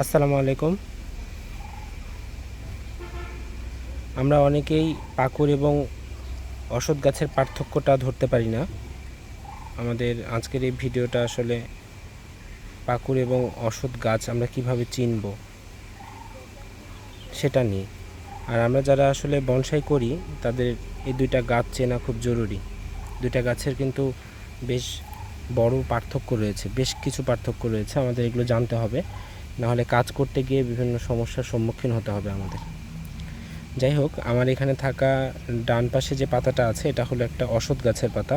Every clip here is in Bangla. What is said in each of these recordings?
আসসালামু আলাইকুম। আমরা অনেকেই পাকুড় এবং অসৎ গাছের পার্থক্যটা ধরতে পারি না। আমাদের আজকের এই ভিডিওটা আসলে পাকুড় এবং অসৎ গাছ আমরা কীভাবে চিনব সেটা নিয়ে। আর আমরা যারা আসলে বনসাই করি, তাদের এই দুইটা গাছ চেনা খুব জরুরি। দুইটা গাছের কিন্তু বেশ বড় পার্থক্য রয়েছে, বেশ কিছু পার্থক্য রয়েছে, আমাদের এগুলো জানতে হবে। নাহলে কাজ করতে গিয়ে বিভিন্ন সমস্যার সম্মুখীন হতে হবে আমাদের। যাই হোক, আমার এখানে থাকা ডান পাশে যে পাতাটা আছে, এটা হলো একটা অসৎ গাছের পাতা।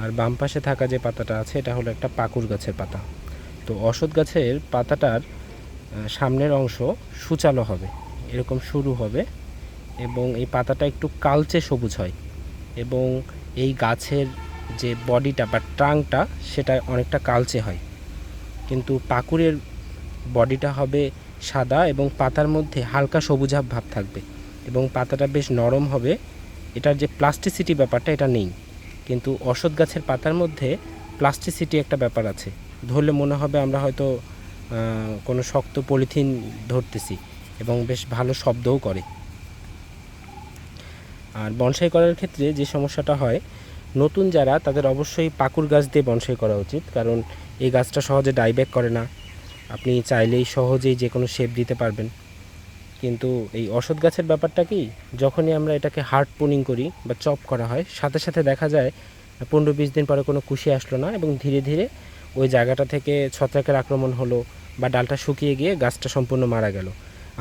আর বাম পাশে থাকা যে পাতাটা আছে, এটা হলো একটা পাকুর গাছের পাতা। তো অসৎ গাছের পাতাটার সামনের অংশ সুচালো হবে, এরকম শুরু হবে এবং এই পাতাটা একটু কালচে সবুজ হয় এবং এই গাছের যে বডিটা বা ট্রাংটা, সেটা অনেকটা কালচে হয়। কিন্তু পাকুড়ের বডিটা হবে সাদা এবং পাতার মধ্যে হালকা সবুজাভ ভাব থাকবে এবং পাতাটা বেশ নরম হবে। এটার যে প্লাস্টিসিটি ব্যাপারটা এটা নেই। কিন্তু অসৎ গাছের পাতার মধ্যে প্লাস্টিসিটি একটা ব্যাপার আছে। ধরলে মনে হবে আমরা হয়তো কোনো শক্ত পলিথিন ধরতেছি এবং বেশ ভালো শব্দও করে। আর বনসাই করার ক্ষেত্রে যে সমস্যাটা হয়, নতুন যারা তাদের অবশ্যই পাকুর গাছ দিয়ে বনসাই করা উচিত। কারণ এই গাছটা সহজে ডাইব্যাক করে না। আপনি চাইলেই সহজেই যে কোনো শেপ দিতে পারবেন। কিন্তু এই অসৎ গাছের ব্যাপারটা কি? যখনই আমরা এটাকে হার্ড পুনিং করি বা চপ করা হয়, সাথে সাথে দেখা যায় পনেরো বিশ দিন পরে কোনো কুশি আসলো না এবং ধীরে ধীরে ওই জায়গাটা থেকে ছত্রাকের আক্রমণ হলো বা ডালটা শুকিয়ে গিয়ে গাছটা সম্পূর্ণ মারা গেল।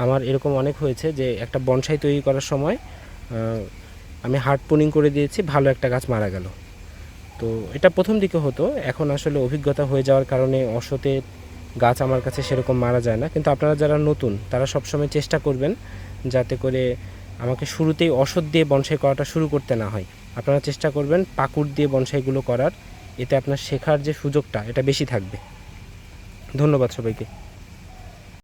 আমার এরকম অনেক হয়েছে যে একটা বনসাই তৈরি করার সময় আমি হার্ড পুনিং করে দিয়েছি, ভালো একটা গাছ মারা গেল। তো এটা প্রথম দিকে হতো, এখন আসলে অভিজ্ঞতা হয়ে যাওয়ার কারণে অসতের গাছ আমার কাছে সেরকম মারা যায় না। কিন্তু আপনারা যারা নতুন, তারা সবসময় চেষ্টা করবেন যাতে করে আমাকে শুরুতেই অসৎ দিয়ে বনসাই করাটা শুরু করতে না হয়। আপনারা চেষ্টা করবেন পাকুড় দিয়ে বনসাইগুলো করার। এতে আপনার শেখার যে সুযোগটা, এটা বেশি থাকবে। ধন্যবাদ সবাইকে।